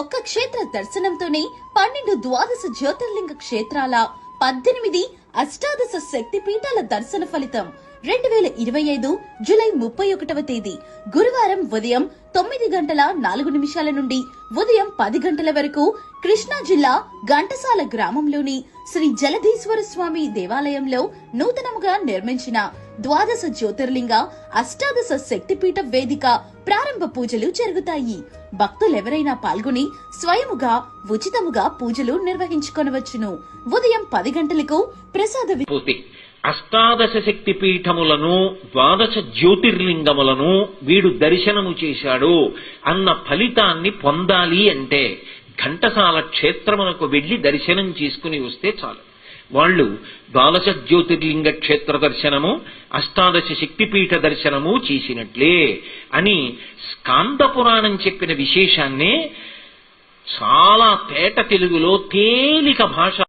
ఒక్క క్షేత్ర దర్శనంతోనే పన్నెండు ద్వాదశ జ్యోతిర్లింగ క్షేత్రాల పద్దెనిమిది అష్టాదశ శక్తిపీఠాల దర్శన ఫలితం. రెండు వేల ఇరవై ఐదు జూలై ముప్పై ఒకటవ తేదీ గురువారం ఉదయం తొమ్మిది గంటల నాలుగు నిమిషాల నుండి ఉదయం పది గంటల వరకు కృష్ణా జిల్లా ఘంటసాల గ్రామంలోని శ్రీ జలధీశ్వర స్వామి దేవాలయంలో నూతనముగా నిర్మించిన ద్వాదశ జ్యోతిర్లింగ అష్టాదశ శక్తిపీఠ వేదిక ప్రారంభ పూజలు జరుగుతాయి. భక్తులెవరైనా పాల్గొని స్వయముగా ఉచితముగా పూజలు నిర్వహించుకొనవచ్చును. ఉదయం పది గంటలకు ప్రసాద వి- అష్టాదశ శక్తి పీఠములను ద్వాదశ జ్యోతిర్లింగములను వీడు దర్శనము చేశాడు అన్న ఫలితాన్ని పొందాలి అంటే ఘంటసాల క్షేత్రమునకు వెళ్ళి దర్శనం చేసుకుని వస్తే చాలు. వాళ్ళు ద్వాదశ జ్యోతిర్లింగ క్షేత్ర దర్శనము అష్టాదశ శక్తిపీఠ దర్శనము చేసినట్లే అని స్కాంద పురాణం చెప్పిన విశేషాన్నే చాలా తేట తెలుగులో తేలిక భాష